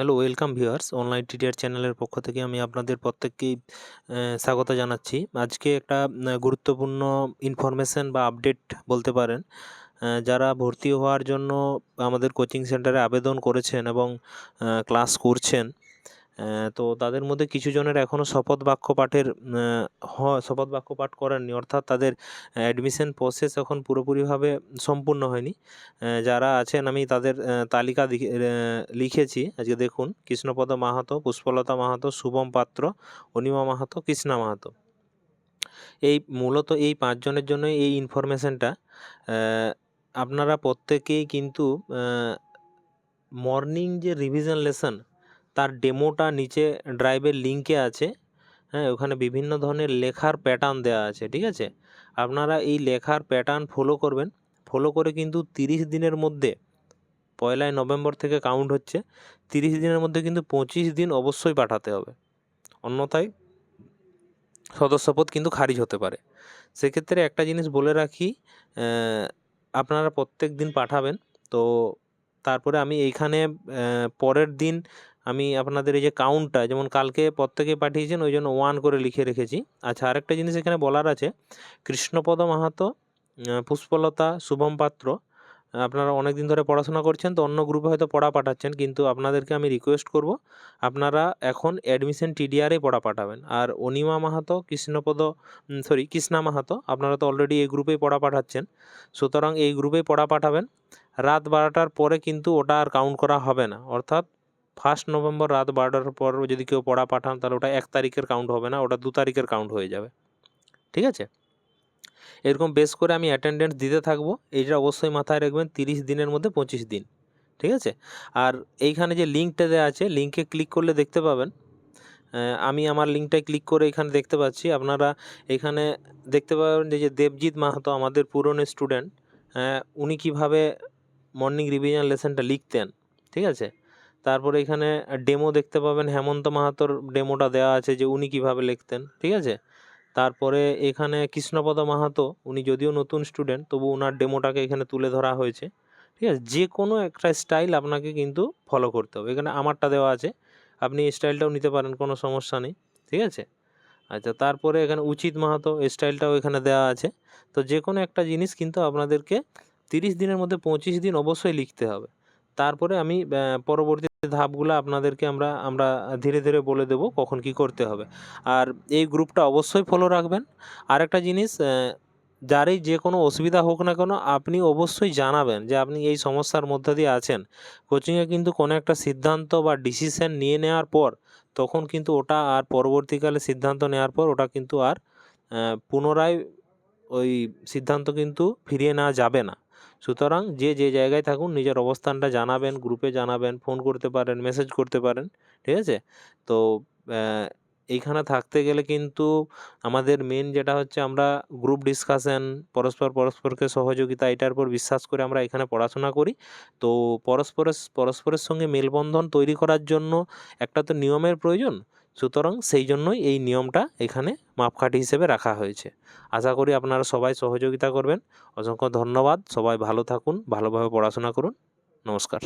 Hello welcome viewers online TTR চ্যানেলের পক্ষ থেকে আমি আপনাদের প্রত্যেককেই স্বাগত জানাচ্ছি। আজকে একটা গুরুত্বপূর্ণ ইনফরমেশন বা আপডেট বলতে পারেন। যারা ভর্তি হওয়ার জন্য আমাদের কোচিং সেন্টারে আবেদন করেছেন এবং ক্লাস করছেন তো তাদের মধ্যে কিছু জনের এখনও শপথ বাক্য পাঠের শপথ বাক্য পাঠ করেননি। অর্থাৎ তাদের অ্যাডমিশন প্রসেস এখন পুরোপুরিভাবে সম্পূর্ণ হয়নি। যারা আছেন, আমি তাদের তালিকা লিখেছি। আজকে দেখুন, কৃষ্ণপদ মাহাতো, পুষ্পলতা মাহাতো, শুভম পাত্র, অনিমা মাহাতো, কৃষ্ণা মাহাতো। এই মূলত এই পাঁচজনের জন্য এই ইনফরমেশনটা আপনারা প্রত্যেকেই কিন্তু মর্নিং যে রিভিশন লেসন তার ডেমোটা নিচে ড্রাইভের লিঙ্কে আছে। হ্যাঁ ওখানে বিভিন্ন ধরনের লেখার প্যাটার্ন দেওয়া আছে, ঠিক আছে? আপনারা এই লেখার প্যাটার্ন ফলো করবেন। ফলো করে কিন্তু তিরিশ দিনের মধ্যে পয়লাই নভেম্বর থেকে কাউন্ট হচ্ছে, তিরিশ দিনের মধ্যে কিন্তু পঁচিশ দিন অবশ্যই পাঠাতে হবে। অন্যথায় সদস্যপদ কিন্তু খারিজ হতে পারে। সেক্ষেত্রে একটা জিনিস বলে রাখি আপনারা প্রত্যেক দিন পাঠাবেন। তো তারপরে আমি এইখানে পরের দিন আমি আপনাদের এই যে কাউন্টটা যেমন কালকে প্রত্যেকে পাঠিয়েছেন, ওই জন্য ওয়ান করে লিখে রেখেছি। আচ্ছা আরেকটা জিনিস এখানে বলার আছে। কৃষ্ণপদ মাহাতো পুষ্পলতা শুভম পাত্র, আপনারা অনেক দিন ধরে পড়াশোনা করছেন, তো অন্য গ্রুপে হয়তো পড়া পাঠাচ্ছেন, কিন্তু আপনাদেরকে আমি রিকোয়েস্ট করব, আপনারা এখন অ্যাডমিশন টিডিআরে পড়া পাঠাবেন। আর অনিমা মাহাতো, কৃষ্ণপদ সরি কৃষ্ণা মাহাতো, আপনারা তো অলরেডি এই গ্রুপেই পড়া পাঠাচ্ছেন। সুতরাং এই গ্রুপেই পড়া পাঠাবেন। রাত বারোটার পরে কিন্তু ওটা আর কাউন্ট করা হবে না। অর্থাৎ ফার্স্ট নভেম্বর রাত বারোটার পর যদি কেউ পড়া পাঠান, তাহলে ওটা এক তারিখের কাউন্ট হবে না, ওটা দু তারিখের কাউন্ট হয়ে যাবে। ঠিক আছে? এরকম বেশ করে আমি অ্যাটেন্ডেন্স দিতে থাকব, এইটা অবশ্যই মাথায় রাখবেন, তিরিশ দিনের মধ্যে পঁচিশ দিন। ঠিক আছে? আর এইখানে যে লিঙ্কটা দেওয়া আছে লিঙ্কে ক্লিক করলে দেখতে পাবেন। আমি আমার লিঙ্কটায় ক্লিক করে এখানে দেখতে পাচ্ছি, আপনারা এখানে দেখতে পাবেন যে যে দেবজিৎ মাহাতো আমাদের পুরনো স্টুডেন্ট উনি কীভাবে মর্নিং রিভিশন লেসনটা লিখতেন। ঠিক আছে? তারপরে এখানে ডেমো দেখতে পাবেন হেমন্ত মাহাতোর ডেমোটা দেওয়া আছে যে উনি কীভাবে লিখতেন, ঠিক আছে? তারপরে এখানে কৃষ্ণপদ মাহাতো, উনি যদিও নতুন স্টুডেন্ট তবু ওনার ডেমোটাকে এখানে তুলে ধরা হয়েছে, ঠিক আছে? যে কোনো একটা স্টাইল আপনাকে কিন্তু ফলো করতে হবে। এখানে আমারটা দেওয়া আছে, আপনি স্টাইলটাও নিতে পারেন, কোনো সমস্যা নেই, ঠিক আছে? আচ্ছা তারপরে এখানে উচিত মাহাতো স্টাইলটাও এখানে দেওয়া আছে। তো যে কোনো একটা জিনিস কিন্তু আপনাদেরকে তিরিশ দিনের মধ্যে পঁচিশ দিন অবশ্যই লিখতে হবে। তারপরে আমি পরবর্তী ধাপগুলো আপনাদেরকে আমরা আমরা ধীরে ধীরে বলে দেব কখন কি করতে হবে। আর এই গ্রুপটা অবশ্যই ফলো রাখবেন। আরেকটা জিনিস যারই যে কোনো অসুবিধা হোক না কেন, আপনি অবশ্যই জানাবেন যে আপনি এই সমস্যার মধ্যে দিয়ে আছেন। কোচিংয়ে কিন্তু কোনো একটা সিদ্ধান্ত বা ডিসিশন নিয়ে নেওয়ার পর, তখন কিন্তু ওটা আর পরবর্তীকালে সিদ্ধান্ত নেওয়ার পর ওটা কিন্তু আর পুনরায় ওই সিদ্ধান্ত কিন্তু ফিরিয়ে নেওয়া যাবে না। সুতরাং যে যে জায়গায় থাকুন, নিজের অবস্থানটা জানাবেন গ্রুপে জানাবেন ফোন করতে পারেন মেসেজ করতে পারেন, ঠিক আছে? তো এইখানে থাকতে গেলে কিন্তু আমাদের মেন যেটা হচ্ছে আমরা গ্রুপ ডিসকাশন পরস্পর পরস্পরকে সহযোগিতা, এটার উপর বিশ্বাস করে আমরা এখানে পড়াশোনা করি। তো পরস্পরের পরস্পরের সঙ্গে মেলবন্ধন তৈরি করার জন্য একটা তো নিয়মের প্রয়োজন। সুতরাং সেই জন্যই এই নিয়মটা এখানে মাপকাঠি হিসেবে রাখা হয়েছে। আশা করি আপনারা সবাই সহযোগিতা করবেন। অসংখ্য ধন্যবাদ। সবাই ভালো থাকুন, ভালোভাবে পড়াশোনা করুন। নমস্কার।